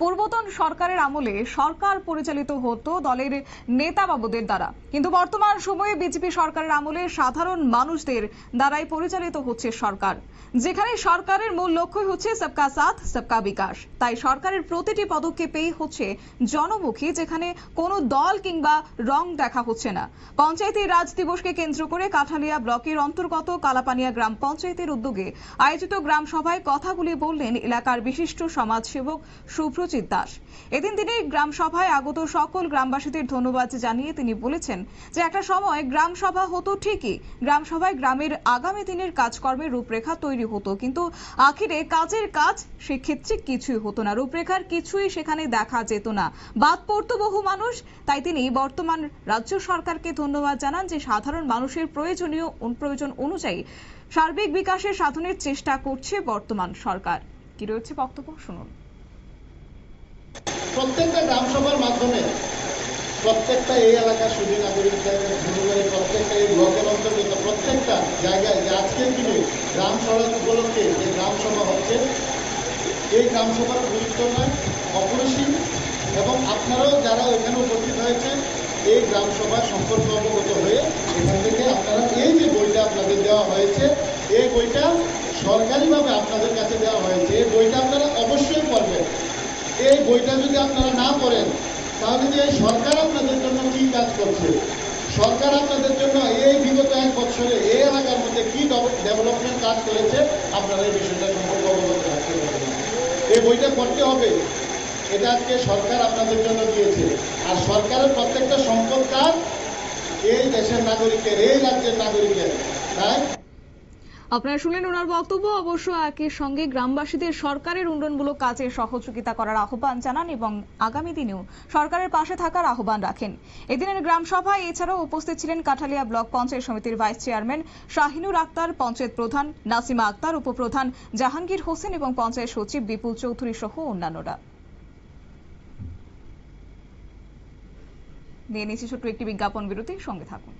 পূর্বতন সরকারের আমলে সরকার পরিচালিত হতো দলের নেতা বাবুদের দ্বারা। কিন্তু বর্তমান সময়ে বিজেপি সরকারের আমলে সাধারণ মানুষদের দ্বারাই পরিচালিত হচ্ছে সরকার। যেখানে সরকারের মূল লক্ষ্যই হচ্ছে সবকা সাথ, সবকা বিকাশ। তাই সরকারের প্রতিটি পদক্ষেপেই হচ্ছে জনমুখী, যেখানে কোনো দল কিংবা রং দেখা হচ্ছে না। পঞ্চায়েতি রাজ দিবসকে কেন্দ্র করে কাঠালিয়া ব্লকের অন্তর্গত কালাপানিয়া গ্রাম পঞ্চায়েতের উদ্যোগে আয়োজিত গ্রাম সভায় কথাগুলি বললেন এলাকার বিশিষ্ট সমাজসেবক শুভ্রজিৎ দাস। এদিন তিনি গ্রাম সভায় আগত সকল গ্রামবাসীদের ধন্যবাদ জানিয়ে তিনি বলেছেন যে, একটা সময় গ্রাম সভা হতো ঠিকই গ্রাম সভায় গ্রামের আগামী দিনের কাজকর্মের রূপরেখা তৈরি হতো, কিন্তু আখিরে কাজের কাজ সেক্ষেত্রে কিছুই হতো না, রূপরেখার কিছুই সেখানে দেখা যেত না। বাদ পড়তো বহু মানুষ, তাই তিনি বর্তমান রাজ্য সরকারকে ধন্যবাদ জানান যে, সাধারণ মানুষের প্রয়োজনীয় প্রয়োজন অনুযায়ী সার্বিক বিকাশের সাধনের চেষ্টা করছে বর্তমান সরকার। কি রয়েছে বক্তব্য? শুনুন। প্রত্যেকটা গ্রাম সভার মাধ্যমে প্রত্যেকটা এই এলাকার সুদী নাগরিকদের প্রত্যেকটা এই ব্লকের অন্তর্গত প্রত্যেকটা জায়গায় যে আজকের দিনে গ্রাম সড়ক উপলক্ষে যে গ্রাম সভা হচ্ছে, এই গ্রাম সভার গুরুত্ব নয়, অপরিসীম এবং আপনারাও যারা এখানে উপস্থিত হয়েছেন, এই গ্রাম সভার সম্পর্কে অবগত হয়ে এখান থেকে আপনারা এই যে বইটা আপনাদের দেওয়া হয়েছে, এই বইটা সরকারিভাবে আপনাদের কাছে দেওয়া হয়েছে, এই বইটা আপনারা অবশ্যই পড়বেন এই বইটা যদি আপনারা না পড়েন তাহলে যে সরকার আপনাদের জন্য কি কাজ করছে? সরকার আপনাদের জন্য এই বিগত এক বছরে এই এলাকার মধ্যে কি ডেভেলপমেন্ট কাজ করেছে, আপনারা এই বিষয়টা সম্পর্কে অবগত রাখতে পারবেন। এই বইটা পড়তে হবে। এটা আজকে সরকার আপনাদের জন্য দিয়েছে। আর সরকারের প্রত্যেকটা সম্পদ কাজ এই দেশের নাগরিকের, এই রাজ্যের নাগরিকের, তাই? আপনারা শুনলেন ওনার বক্তব্য। অবশ্য একই সঙ্গে গ্রামবাসীদের সরকারের উন্নয়নমূলক কাজে সহযোগিতা করার আহ্বান জানান এবং আগামী দিনেও সরকারের পাশে থাকার আহ্বান রাখেন। এদিনের গ্রাম সভায় এছাড়াও উপস্থিত ছিলেন কাঠালিয়া ব্লক পঞ্চায়েত সমিতির ভাইস চেয়ারম্যান শাহিনুর আক্তার, পঞ্চায়েত প্রধান নাসিমা আক্তার, উপপ্রধান জাহাঙ্গীর হোসেন এবং পঞ্চায়েত সচিব বিপুল চৌধুরী সহ অন্যান্যরা। নিয়ে নিচ্ছি ছোট্ট একটি বিজ্ঞাপন বিরতির সঙ্গে থাকুন।